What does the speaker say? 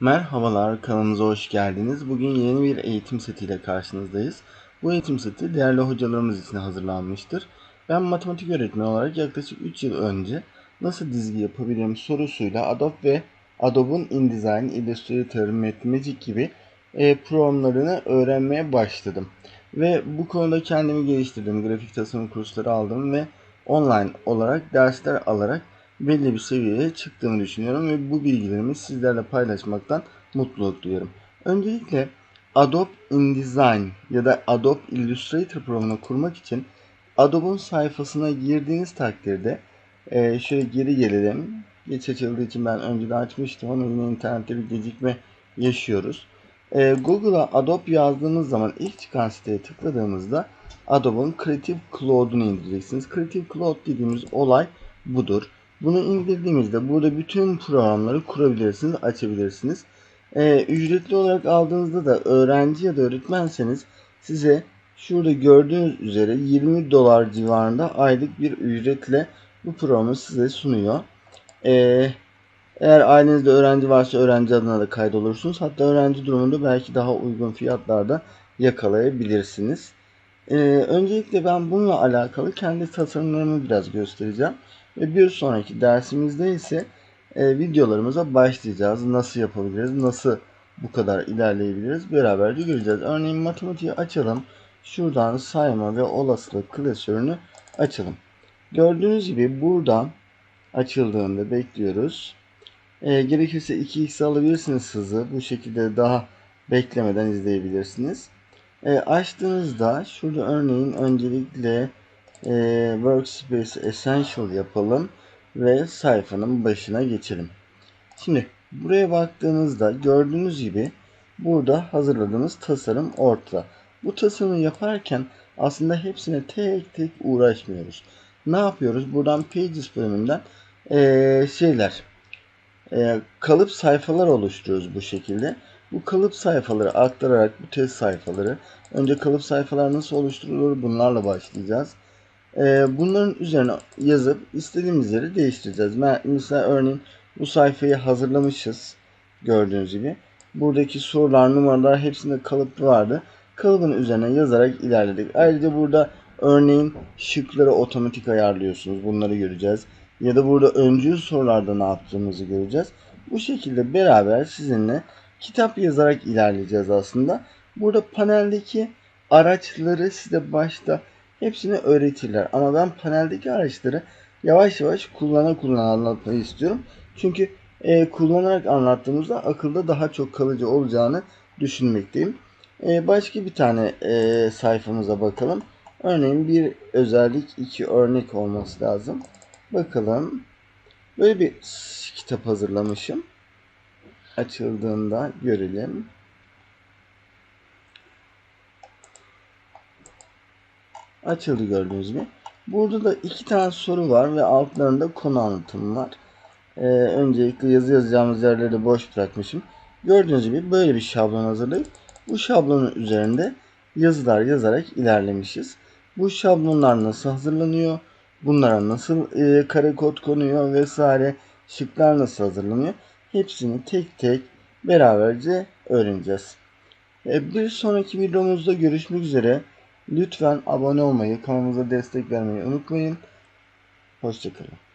Merhabalar, kanalımıza hoş geldiniz. Bugün yeni bir eğitim setiyle karşınızdayız. Bu eğitim seti değerli hocalarımız için hazırlanmıştır. Ben matematik öğretmeni olarak yaklaşık 3 yıl önce nasıl dizgi yapabilirim sorusuyla Adobe ve Adobe'un InDesign, Illustrator, Magic gibi e, programlarını öğrenmeye başladım. Ve bu konuda kendimi geliştirdim. Grafik tasarım kursları aldım ve online olarak dersler alarak belli bir seviyeye çıktığımı düşünüyorum ve bu bilgilerimi sizlerle paylaşmaktan mutluluk duyuyorum. Öncelikle Adobe InDesign ya da Adobe Illustrator programını kurmak için Adobe'un sayfasına girdiğiniz takdirde e, şöyle geri gelelim. Geç açıldığı için ben önceden açmıştım ama yine internette bir gecikme yaşıyoruz. E, Google'a Adobe yazdığınız zaman ilk çıkan siteye tıkladığımızda Adobe'un Creative Cloud'unu indireceksiniz. Creative Cloud dediğimiz olay budur. Bunu indirdiğimizde burada bütün programları kurabilirsiniz, açabilirsiniz. Ee, ücretli olarak aldığınızda da öğrenci ya da öğretmenseniz size şurada gördüğünüz üzere 20 dolar civarında aylık bir ücretle bu programı size sunuyor. Ee, eğer ailenizde öğrenci varsa öğrenci adına da kaydolursunuz. Hatta öğrenci durumunda belki daha uygun fiyatlarda yakalayabilirsiniz. Ee, öncelikle ben bununla alakalı kendi tasarımlarımı biraz göstereceğim. Ve bir sonraki dersimizde ise e, videolarımıza başlayacağız. Nasıl yapabiliriz, nasıl bu kadar ilerleyebiliriz beraberce göreceğiz. Örneğin matematiği açalım. Şuradan sayma ve olasılık klasörünü açalım. Gördüğünüz gibi buradan açıldığında bekliyoruz. E, gerekirse 2x alabilirsiniz hızı. Bu şekilde daha beklemeden izleyebilirsiniz. E, açtığınızda şurada örneğin öncelikle e, Workspace Essential yapalım ve sayfanın başına geçelim. Şimdi buraya baktığınızda gördüğünüz gibi burada hazırladığımız tasarım ortada. Bu tasarımı yaparken aslında hepsine tek tek uğraşmıyoruz. Ne yapıyoruz? Buradan Pages bölümünden ee, şeyler e, kalıp sayfalar oluşturuyoruz bu şekilde. Bu kalıp sayfaları aktararak bu test sayfaları önce kalıp sayfalar nasıl oluşturulur bunlarla başlayacağız. Ee, bunların üzerine yazıp istediğimiz yeri değiştireceğiz. Mesela örneğin bu sayfayı hazırlamışız. Gördüğünüz gibi. Buradaki sorular, numaralar hepsinde kalıp vardı. Kalıbın üzerine yazarak ilerledik. Ayrıca burada örneğin şıkları otomatik ayarlıyorsunuz. Bunları göreceğiz. Ya da burada öncül sorularda ne yaptığımızı göreceğiz. Bu şekilde beraber sizinle kitap yazarak ilerleyeceğiz aslında. Burada paneldeki araçları size başta hepsini öğretirler. Ama ben paneldeki araçları yavaş yavaş kullana kullana anlatmayı istiyorum. Çünkü e, kullanarak anlattığımızda akılda daha çok kalıcı olacağını düşünmekteyim. E, başka bir tane e, sayfamıza bakalım. Örneğin bir özellik iki örnek olması lazım. Bakalım. Böyle bir kitap hazırlamışım. Açıldığında görelim. açıldı gördüğünüz gibi. Burada da iki tane soru var ve altlarında konu anlatımı var. Ee, öncelikle yazı yazacağımız yerleri boş bırakmışım. Gördüğünüz gibi böyle bir şablon hazırlayıp bu şablonun üzerinde yazılar yazarak ilerlemişiz. Bu şablonlar nasıl hazırlanıyor? Bunlara nasıl e, kare kod konuyor vesaire şıklar nasıl hazırlanıyor? Hepsini tek tek beraberce öğreneceğiz. E, bir sonraki videomuzda görüşmek üzere. Lütfen abone olmayı, kanalımıza destek vermeyi unutmayın. Hoşçakalın.